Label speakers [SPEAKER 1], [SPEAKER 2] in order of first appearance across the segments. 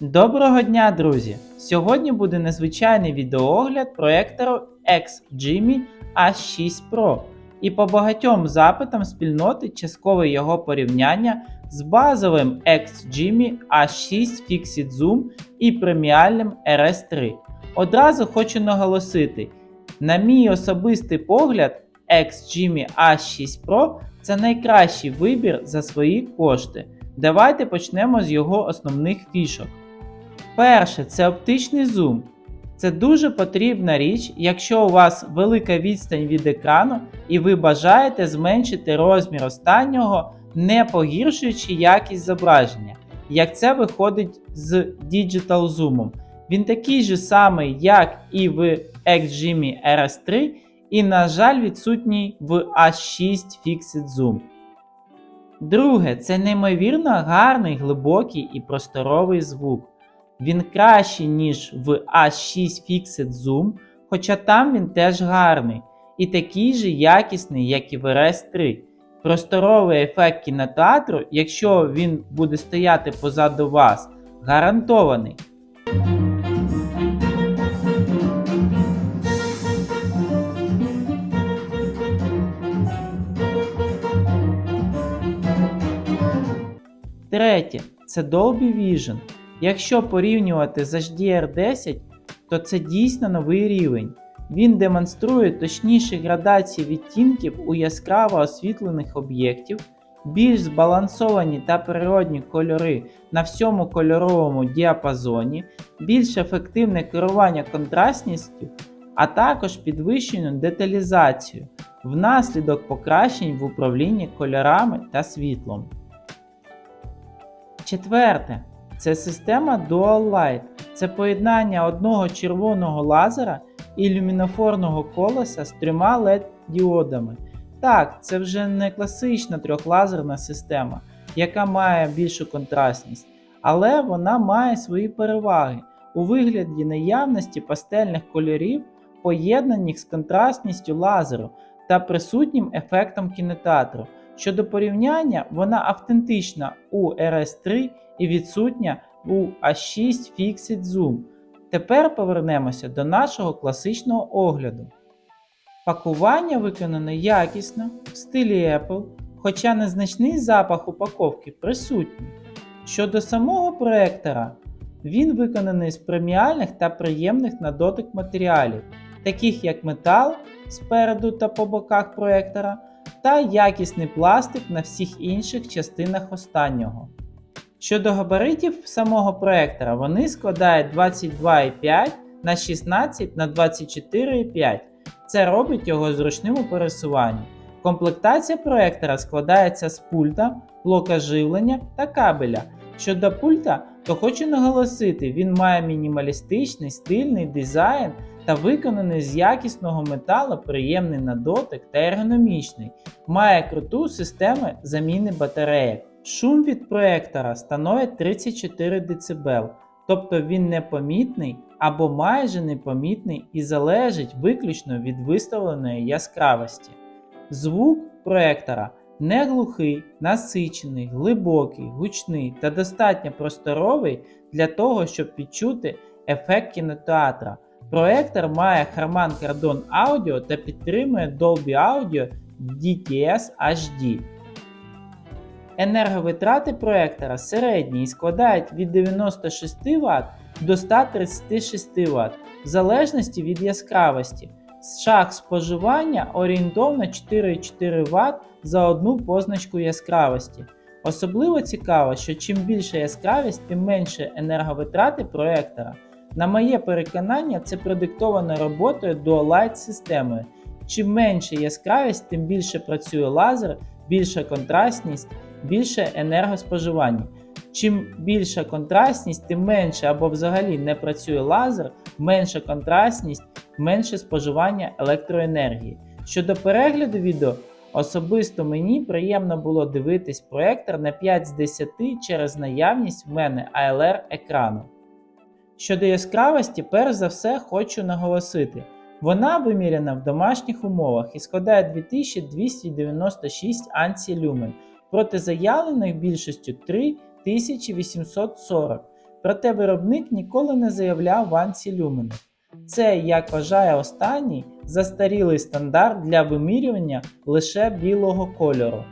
[SPEAKER 1] Доброго дня, друзі! Сьогодні буде незвичайний відеоогляд проектору XGIMI A6 Pro. І по багатьом запитам спільноти часткове його порівняння з базовим XGIMI A6 Fixed Zoom і преміальним RS3. Одразу хочу наголосити: на мій особистий погляд, XGIMI A6 Pro це найкращий вибір за свої кошти. Давайте почнемо з його основних фішок. Перше, це оптичний зум. Це дуже потрібна річ, якщо у вас велика відстань від екрану і ви бажаєте зменшити розмір останнього, не погіршуючи якість зображення, як це виходить з Digital Zoom. Він такий же самий, як і в XGIMI RS3, і, на жаль, відсутній в A6 Fixed Zoom. Друге, це неймовірно гарний, глибокий і просторовий звук. Він кращий, ніж в A6 Fixed Zoom, хоча там він теж гарний, і такий же якісний, як і в RS3. Просторовий ефект кінотеатру, якщо він буде стояти позаду вас, гарантований. Третє це Dolby Vision. Якщо порівнювати з HDR10, то це дійсно новий рівень. Він демонструє точніші градації відтінків у яскраво освітлених об'єктів, більш збалансовані та природні кольори на всьому кольоровому діапазоні, більш ефективне керування контрастністю, а також підвищену деталізацію внаслідок покращень в управлінні кольорами та світлом. Четверте. Це система Dual Light. Це поєднання одного червоного лазера і люмінофорного колеса з трьома LED діодами. Так, це вже не класична трьохлазерна система, яка має більшу контрастність, але вона має свої переваги у вигляді наявності пастельних кольорів, поєднаних з контрастністю лазеру та присутнім ефектом кінотеатру. Щодо порівняння, вона автентична у RS3 і відсутня у A6 Fixed Zoom. Тепер повернемося до нашого класичного огляду. Пакування виконане якісно, в стилі Apple, хоча незначний запах упаковки присутній. Щодо самого проектора, він виконаний з преміальних та приємних на дотик матеріалів, таких як метал спереду та по боках проектора, та якісний пластик на всіх інших частинах останнього. Щодо габаритів самого проектора, вони складають 22,5 на 16 на 24,5. Це робить його зручним у пересуванні. Комплектація проектора складається з пульта, блока живлення та кабеля. Щодо пульта, то хочу наголосити, він має мінімалістичний стильний дизайн та виконаний з якісного металу, приємний на дотик та ергономічний, має круту систему заміни батареїк. Шум від проектора становить 34 дБ, тобто він непомітний або майже непомітний і залежить виключно від виставленої яскравості. Звук проектора не глухий, насичений, глибокий, гучний та достатньо просторовий для того, щоб відчути ефект кінотеатра. Проектор має Harman Kardon Audio та підтримує Dolby Audio DTS HD. Енерговитрати проектора середні і складають від 96 Вт до 136 Вт в залежності від яскравості. Шаг споживання орієнтовно 4,4 Вт за одну позначку яскравості. Особливо цікаво, що чим більша яскравість, тим менше енерговитрати проектора. На моє переконання, це продиктовано роботою Dual-Light системою. Чим менше яскравість, тим більше працює лазер, більша контрастність, більше енергоспоживання. Чим більша контрастність, тим менше або взагалі не працює лазер, менша контрастність, менше споживання електроенергії. Щодо перегляду відео, особисто мені приємно було дивитись проектор на 5 з 10 через наявність в мене ALR екрану. Щодо яскравості, перш за все хочу наголосити. Вона виміряна в домашніх умовах і складає 2296 ансі люмен проти заявлених більшістю 3840. проте виробник ніколи не заявляв антилюмени. Це, як вважає останній, застарілий стандарт для вимірювання лише білого кольору.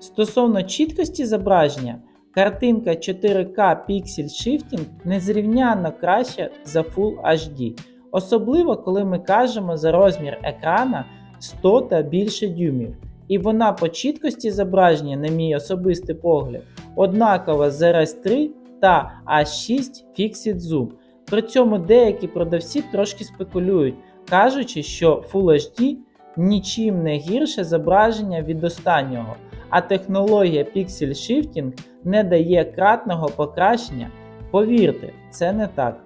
[SPEAKER 1] Стосовно чіткості зображення, картинка 4K Pixel Shifting незрівнянно краща за Full HD, особливо коли ми кажемо за розмір екрана 100 та більше дюймів. І вона по чіткості зображення, на мій особистий погляд, однакова з RS3 та A6 Fixed Zoom. При цьому деякі продавці трошки спекулюють, кажучи, що Full HD нічим не гірше зображення від останнього, а технологія Pixel Shifting не дає кратного покращення. Повірте, це не так.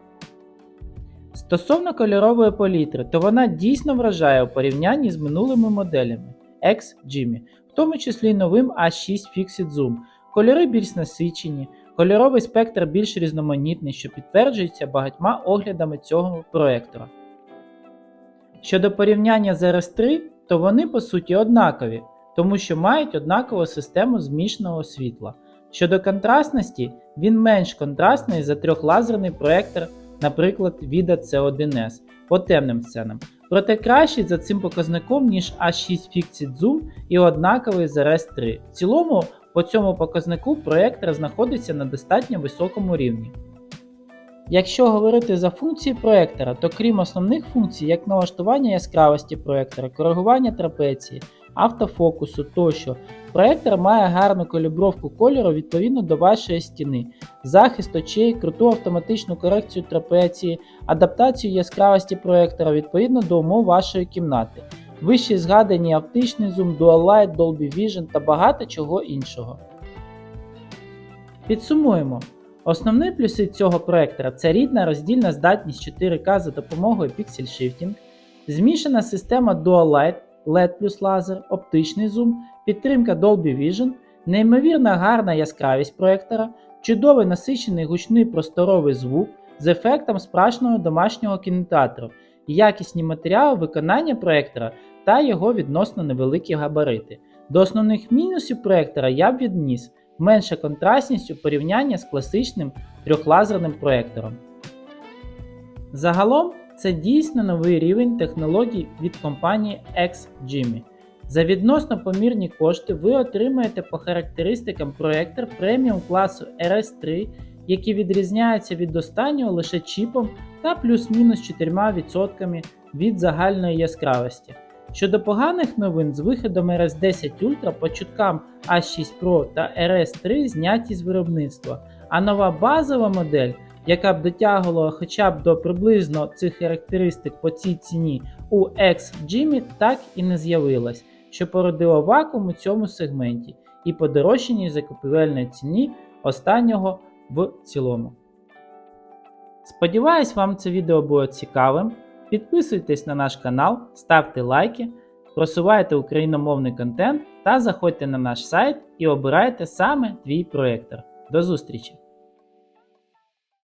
[SPEAKER 1] Стосовно кольорової палітри, то вона дійсно вражає у порівнянні з минулими моделями X Jimmy, в тому числі новим A6 Fixed Zoom. Кольори більш насичені, кольоровий спектр більш різноманітний, що підтверджується багатьма оглядами цього проектора. Щодо порівняння з RS3, то вони по суті однакові, тому що мають однакову систему змішаного світла. Щодо контрастності, він менш контрастний за трьохлазерний проектор, наприклад, Vida C1S по темним сценам, проте кращий за цим показником, ніж A6 Fixed Zoom і однаковий з RS3. В цілому, по цьому показнику проектор знаходиться на достатньо високому рівні. Якщо говорити за функції проектора, то крім основних функцій, як налаштування яскравості проектора, коригування трапеції, автофокусу тощо, проектор має гарну калібровку кольору відповідно до вашої стіни, захист очей, круту автоматичну корекцію трапеції, адаптацію яскравості проектора відповідно до умов вашої кімнати, вищі згадані оптичний зум, Dual Light, Dolby Vision та багато чого іншого. Підсумуємо. Основні плюси цього проектора це рідна роздільна здатність 4К за допомогою Pixel Shifting, змішана система Dual Light, LED плюс лазер, оптичний зум, підтримка Dolby Vision, неймовірна гарна яскравість проектора, чудовий насичений гучний просторовий звук з ефектом справжнього домашнього кінотеатру, якісні матеріали виконання проектора та його відносно невеликі габарити. До основних мінусів проектора я б відніс менша контрастність у порівнянні з класичним трьохлазерним проектором. Загалом це дійсно новий рівень технологій від компанії XGIMI. За відносно помірні кошти ви отримаєте по характеристикам проектор преміум класу RS3, який відрізняється від останнього лише чіпом та плюс-мінус 4% від загальної яскравості. Щодо поганих новин з виходом RS10 Ultra по чуткам A6 Pro та RS3 зняті з виробництва, а нова базова модель, яка б дотягувала хоча б до приблизно цих характеристик по цій ціні у X-Jimmy так і не з'явилась, що породило вакуум у цьому сегменті і подорожчання закупівельної ціні останнього в цілому. Сподіваюсь, вам це відео було цікавим. Підписуйтесь на наш канал, ставте лайки, просувайте україномовний контент та заходьте на наш сайт і обирайте саме твій проєктор. До зустрічі!